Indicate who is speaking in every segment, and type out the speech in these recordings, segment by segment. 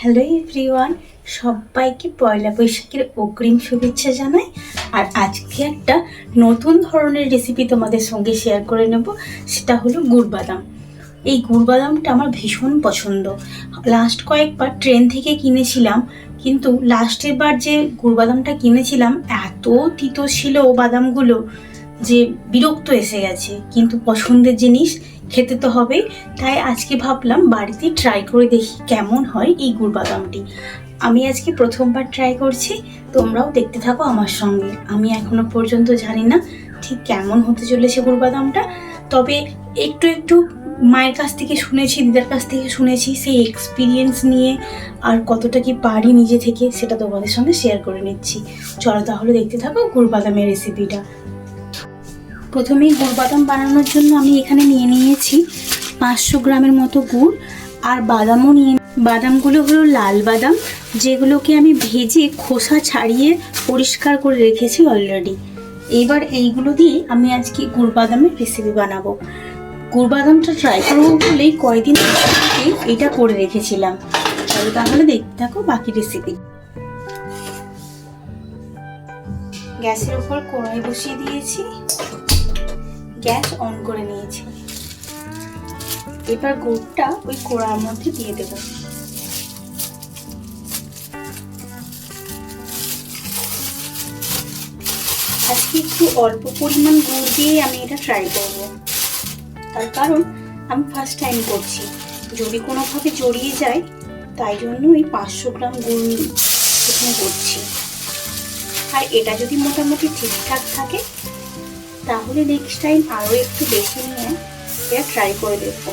Speaker 1: Hello everyone, সবাইকে পয়লা বৈশাখের অগ্রিম শুভেচ্ছা জানাই। আর আজকে একটা নতুন ধরনের রেসিপি তোমাদের সঙ্গে শেয়ার করে নেব, সেটা হলো গুড় বাদাম এই গুড় বাদামটা আমার ভীষণ পছন্দ। লাস্ট কয়েকবার ট্রেন থেকে কিনেছিলাম, কিন্তু লাস্টের বার যে গুড় বাদামটা কিনেছিলাম, এত তিতো ছিল বাদামগুলো যে বিরক্ত এসে গেছে। কিন্তু পছন্দের জিনিস খেতে তো হবেই। তাই আজকে ভাবলাম বাড়িতে ট্রাই করে দেখি কেমন হয় এই গুড় বাদামটি। আমি আজকে প্রথমবার ট্রাই করছি, তোমরাও দেখতে থাকো আমার সঙ্গে। আমি এখনও পর্যন্ত জানি না ঠিক কেমন হতে চলেছে গুড় বাদামটা। তবে একটু একটু মায়ের কাছ থেকে শুনেছি, দিদার কাছ থেকে শুনেছি সেই এক্সপিরিয়েন্স নিয়ে আর কতটা কি পারি নিজে থেকে, সেটা তোমাদের সঙ্গে শেয়ার করে নিচ্ছি। চলো তাহলে দেখতে থাকো গুড় বাদামের রেসিপিটা প্রথমেই গুড় বাদাম বানানোর জন্য আমি এখানে নিয়ে নিয়েছি পাঁচশো গ্রামের মতো গুড় আর বাদামও নিয়ে বাদামগুলো হলো লাল বাদাম, যেগুলোকে আমি ভেজে খোসা ছাড়িয়ে পরিষ্কার করে রেখেছি অলরেডি এইবার এইগুলো দিয়ে আমি আজকে গুড় বাদামের রেসিপি বানাবো। গুড় বাদামটা ট্রাই করব বলেই কয়েকদিন এটা করে রেখেছিলাম। তাহলে দেখতে থাকো বাকি রেসিপি গ্যাসের উপর কড়াই বসিয়ে দিয়েছি। গ্যাস অন করে নিয়েছি। এবার গুড়টা ওই কোড়ার মধ্যে দিয়ে দেব। আজকে একটু অল্প পরিমাণ গুড় দিয়ে আমি এটা ট্রাই করব। তার কারণ আমি ফার্স্ট টাইম করছি। যদি কোনোভাবে জড়িয়ে যায়, তাই জন্য এই পাঁচশো গ্রাম গুড় এখানে করছি। আর এটা যদি মোটামুটি ঠিকঠাক থাকে, তাহলে নেক্সট টাইম আরও একটু বেশি নিয়ে এটা ট্রাই করে দেখব।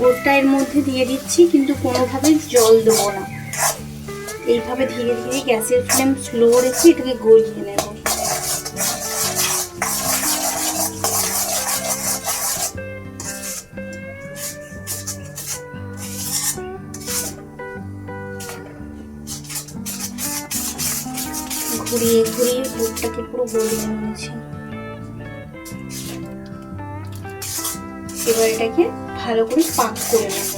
Speaker 1: গোটটা এর মধ্যে দিয়ে দিচ্ছি, কিন্তু কোনোভাবে জল দেবো না। এইভাবে ধীরে ধীরে গ্যাসের ফ্লেম স্লো রেখে এটাকে গলিয়ে নেব। ঘুরিয়ে ঘুরিয়ে গুড়টাকে পুরো গলিয়ে নিয়েছি এবার এটাকে ভালো করে পাক করে নেব।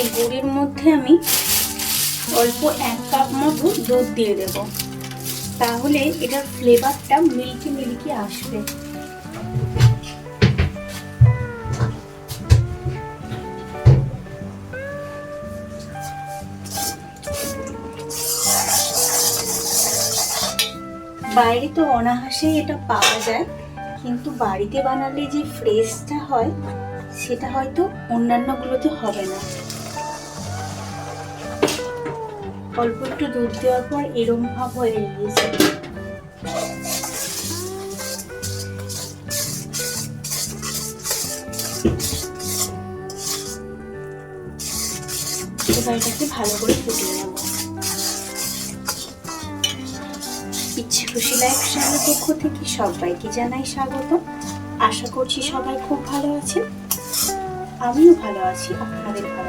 Speaker 1: এই গুড়ের মধ্যে আমি অল্প এক কাপ মতো দুধ দিয়ে দেব। তাহলে এটার ফ্লেভারটা মিল্কি মিল্কি আসবে। বাইরে তো অনাহাসেই এটা পাওয়া যায়, কিন্তু বাড়িতে বানালে যে ফ্রেশটা হয়, সেটা হয়তো অন্যান্যগুলোতে হবে না। অল্প একটু দুধ দেওয়ার পর এরম ভাব হয়ে গিয়েছে। এবার এটাকে ভালো করে ফুটিয়ে নেব। ইচ্ছে খুশি লাইফ চ্যানেলের পক্ষ থেকে সবাইকে জানাই স্বাগত। আশা করছি সবাই খুব ভালো আছেন। আমিও ভালো আছি, আপনাদের ভালোবাসায়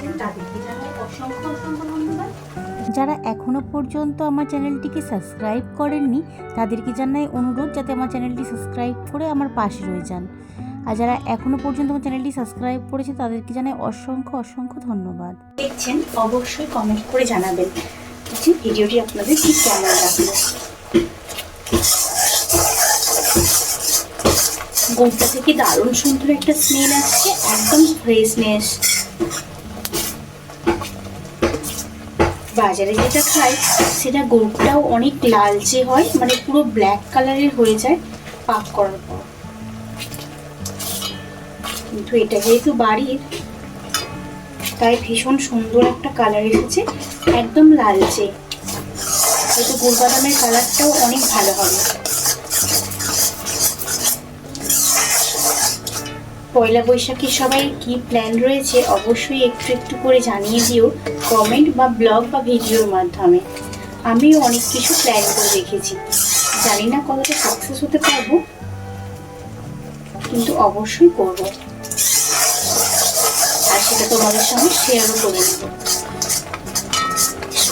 Speaker 1: করেছেন তাদেরকে জানাই অসংখ্য অসংখ্য ধন্যবাদ।
Speaker 2: যারা এখনও পর্যন্ত আমার চ্যানেলটিকে সাবস্ক্রাইব করেননি, তাদেরকে জানাই অনুরোধ যাতে আমার চ্যানেলটি সাবস্ক্রাইব করে আমার পাশে রয়ে যান। আর যারা এখনও পর্যন্ত আমার চ্যানেলটি সাবস্ক্রাইব করেছে, তাদেরকে জানাই অসংখ্য অসংখ্য ধন্যবাদ।
Speaker 1: দেখছেন, অবশ্যই কমেন্ট করে জানাবেন। ভিডিওটি আপনাদের ঠিক কেমন লাগল? গোটা থেকে দারুণ সুন্দর একটা স্মেল আসছে, একদম ফ্রেশনেস বাজারে যেটা খাই, সেটা গোড়টাও অনেক লালচে হয় মানে পুরো ব্ল্যাক কালারের হয়ে যায় পাক করার পর কিন্তু এটা যেহেতু বাড়ির, তাই ভীষণ সুন্দর একটা কালার এসেছে, একদম লালচে। হয়তো গুড় বাদামের কালারটাও অনেক ভালো হবে। পয়লা বৈশাখে সবাই কি প্ল্যান রয়েছে অবশ্যই একটু একটু করে জানিয়ে দিও কমেন্ট বা ব্লগ বা ভিডিওর মাধ্যমে। আমিও অনেক কিছু প্ল্যান করে রেখেছি জানি না কতটা সাকসেস হতে পারব, কিন্তু অবশ্যই করব। আর সেটা তোমাদের সঙ্গে শেয়ারও করে নেব।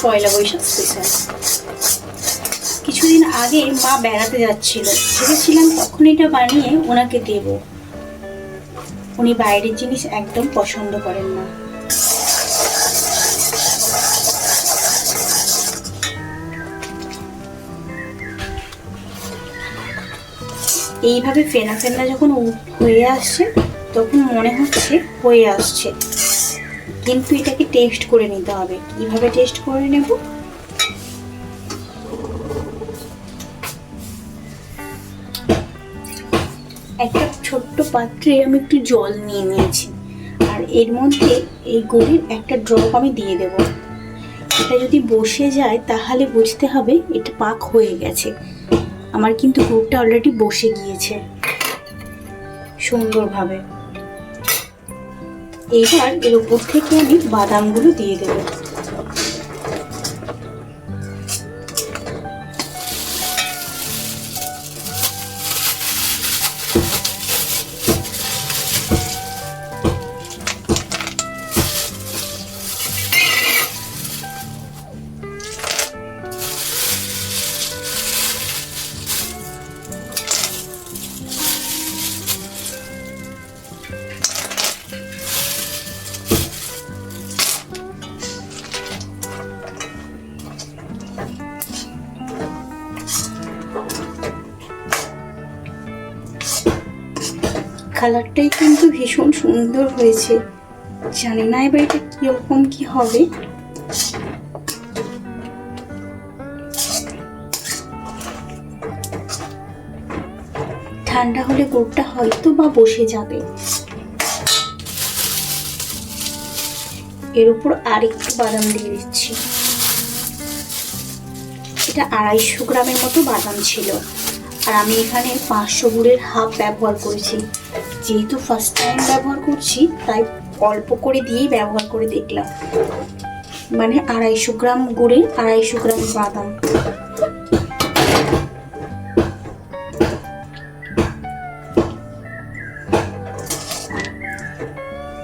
Speaker 1: পয়লা বৈশাখ স্পেশাল কিছুদিন আগে মা বেড়াতে যাচ্ছিল। ভেবেছিলাম তখন এটা বানিয়ে ওনাকে দেব। উনি বাইরের জিনিস একদম পছন্দ করেন না। এইভাবে ফেনা ফেনা যখন হয়ে আসছে, তখন মনে হচ্ছে হয়ে আসছে। কিন্তু এটাকে টেস্ট করে নিতে হবে। কীভাবে টেস্ট করে নেব? পাত্রে আমি একটু জল নিয়ে নিয়েছি। আর এর মধ্যে এই গুড়ের একটা ড্রপ আমি দিয়ে দেব। এটা যদি বসে যায়, তাহলে বুঝতে হবে এটা পাক হয়ে গেছে। আমার কিন্তু গুড়টা অলরেডি বসে গিয়েছে। সুন্দরভাবে। এইবার এর উপর থেকে আমি বাদামগুলো দিয়ে দেবো। কালারটাই কিন্তু ভীষণ সুন্দর হয়েছে। জানি না এবার এটা কীরকম কি হবে। ঠান্ডা হলে গুড়টা হয়তো বা বসে যাবে। এর উপর আরেকটু বাদাম দিয়ে দিচ্ছি। এটা আড়াইশো গ্রামের মতো বাদাম ছিল। আর আমি এখানে পাঁচশো গুড়ের হাফ ব্যবহার করেছি। যেহেতু ফার্স্ট টাইম ব্যবহার করছি, তাই অল্প করে দিয়েই ব্যবহার করে দেখলাম। মানে আড়াইশো গ্রাম গুড়ে আড়াইশো গ্রাম বাদাম।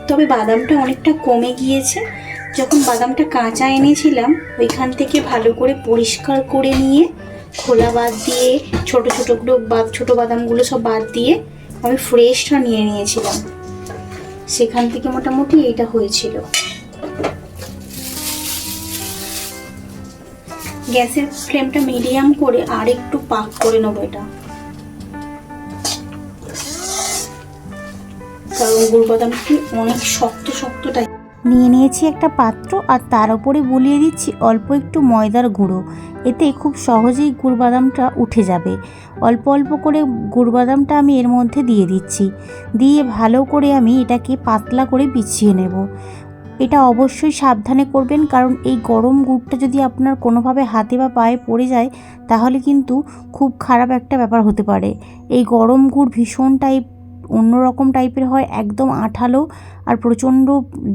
Speaker 1: তবে বাদামটা অনেকটা কমে গিয়েছে। যখন বাদামটা কাঁচা এনেছিলাম, ওইখান থেকে ভালো করে পরিষ্কার করে নিয়ে, খোলা বাদ দিয়ে, ছোট ছোটোগুলো বা ছোটো বাদামগুলো সব বাদ দিয়ে আমি ফ্রেশটা নিয়ে নিয়েছিলাম। সেখান থেকে মোটামুটি এটা হয়েছিল। গ্যাসের ফ্লেমটা মিডিয়াম করে আর একটু পাক করে নেব এটা। কারণ গুড় বাদামটি অনেক শক্ত শক্ত টাইপ
Speaker 2: নিয়ে নিয়েছি একটা পাত্র আর তার উপরে বলিয়ে দিচ্ছি অল্প একটু ময়দার গুঁড়ো। এতে খুব সহজেই গুড় বাদামটা উঠে যাবে। অল্প অল্প করে গুড় বাদামটা আমি এর মধ্যে দিয়ে দিচ্ছি। দিয়ে ভালো করে আমি এটাকে পাতলা করে বিছিয়ে নেব। এটা অবশ্যই সাবধানে করবেন কারণ এই গরম গুড়টা যদি আপনার কোনোভাবে হাতে বা পায়ে পড়ে যায়, তাহলে কিন্তু খুব খারাপ একটা ব্যাপার হতে পারে। এই গরম গুড় ভীষণ টাইপ অন্যরকম টাইপের হয়, একদম আঠালো আর প্রচণ্ড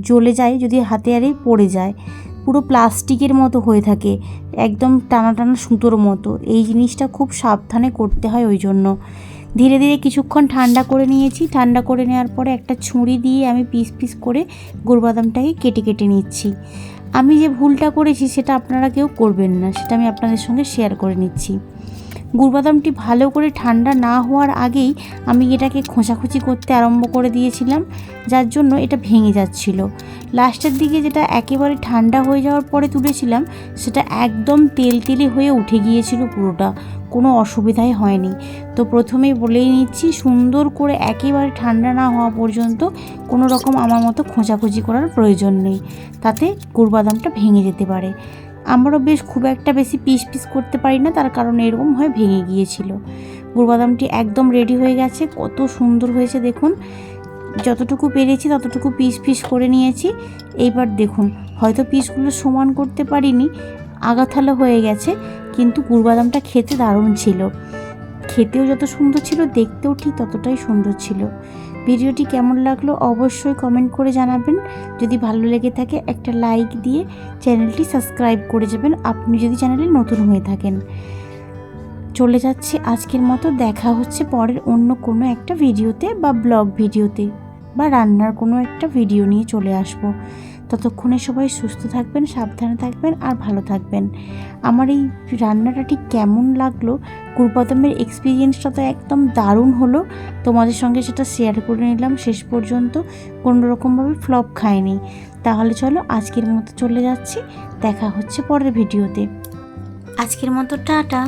Speaker 2: জ্বলে যায় যদি হাতে আরে পড়ে যায়। পুরো প্লাস্টিকের মতো হয়ে থাকে, একদম টানা টানা সুতোর মতো। এই জিনিসটা খুব সাবধানে করতে হয় ওই জন্য। ধীরে ধীরে কিছুক্ষণ ঠান্ডা করে নিয়েছি। ঠান্ডা করে নেওয়ার পরে একটা ছুরি দিয়ে আমি পিস পিস করে গুড়বাদামটাকে কেটে কেটে নিচ্ছি। আমি যে ভুলটা করেছি সেটা আপনারা কেউ করবেন না, সেটা আমি আপনাদের সঙ্গে শেয়ার করে নিচ্ছি। গুড়বাদামটি ভালো করে ঠান্ডা না হওয়ার আগেই আমি এটাকে খোঁচাখুচি করতে আরম্ভ করে দিয়েছিলাম, যার জন্য এটা ভেঙে যাচ্ছিল। লাস্টের দিকে যেটা একেবারে ঠান্ডা হয়ে যাওয়ার পরে তুলেছিলাম, সেটা একদম তেল তেলে হয়ে উঠে গিয়েছিল পুরোটা। কোনো অসুবিধাই হয়নি। তো প্রথমেই বলেই নিচ্ছি, সুন্দর করে একেবারে ঠান্ডা না হওয়া পর্যন্ত কোনো রকম আমার মতো খোঁচাখুচি করার প্রয়োজন নেই। তাতে গুড়বাদামটা ভেঙে যেতে পারে। আমারও বেশ খুব একটা বেশি পিস পিস করতে পারি না, তার কারণ এরকম হয়ে ভেঙে গিয়েছিল। গুড়বাদামটি একদম রেডি হয়ে গেছে, কত সুন্দর হয়েছে দেখুন। যতটুকু পেরেছি ততটুকু পিস পিস করে নিয়েছি। এইবার দেখুন, হয়তো পিসগুলো সমান করতে পারিনি, আগাথালো হয়ে গেছে, কিন্তু গুড়বাদামটা খেতে দারুণ ছিল। খেতেও যত সুন্দর ছিল, দেখতেও ঠিক ততটাই সুন্দর ছিল। ভিডিওটি কেমন লাগল অবশ্যই কমেন্ট করে জানাবেন। যদি ভালো লেগে থাকে, একটা লাইক দিয়ে চ্যানেলটি সাবস্ক্রাইব করে যাবেন। আপনি যদি চ্যানেলে নতুন হয়ে থাকেন। চলে যাচ্ছে আজকের মতো। দেখা হচ্ছে পরের অন্য কোনো একটা ভিডিওতে বা ব্লগ ভিডিওতে বা রান্নার কোনো একটা ভিডিও নিয়ে চলে আসব। ততক্ষণে সবাই সুস্থ থাকবেন, সাবধানে থাকবেন আর ভালো থাকবেন। আমার এই রান্নাটা ঠিক কেমন লাগল? কুরবাদামের এক্সপিরিয়েন্সটা তো একদম দারুণ হলো। তোমাদের সঙ্গে সেটা শেয়ার করে নিলাম শেষ পর্যন্ত। কোনো রকমভাবে ফ্লপ খায়নি তাহলে চলো আজকের মতো চলে যাচ্ছি। দেখা হচ্ছে পরের ভিডিওতে আজকের মতো টাটা।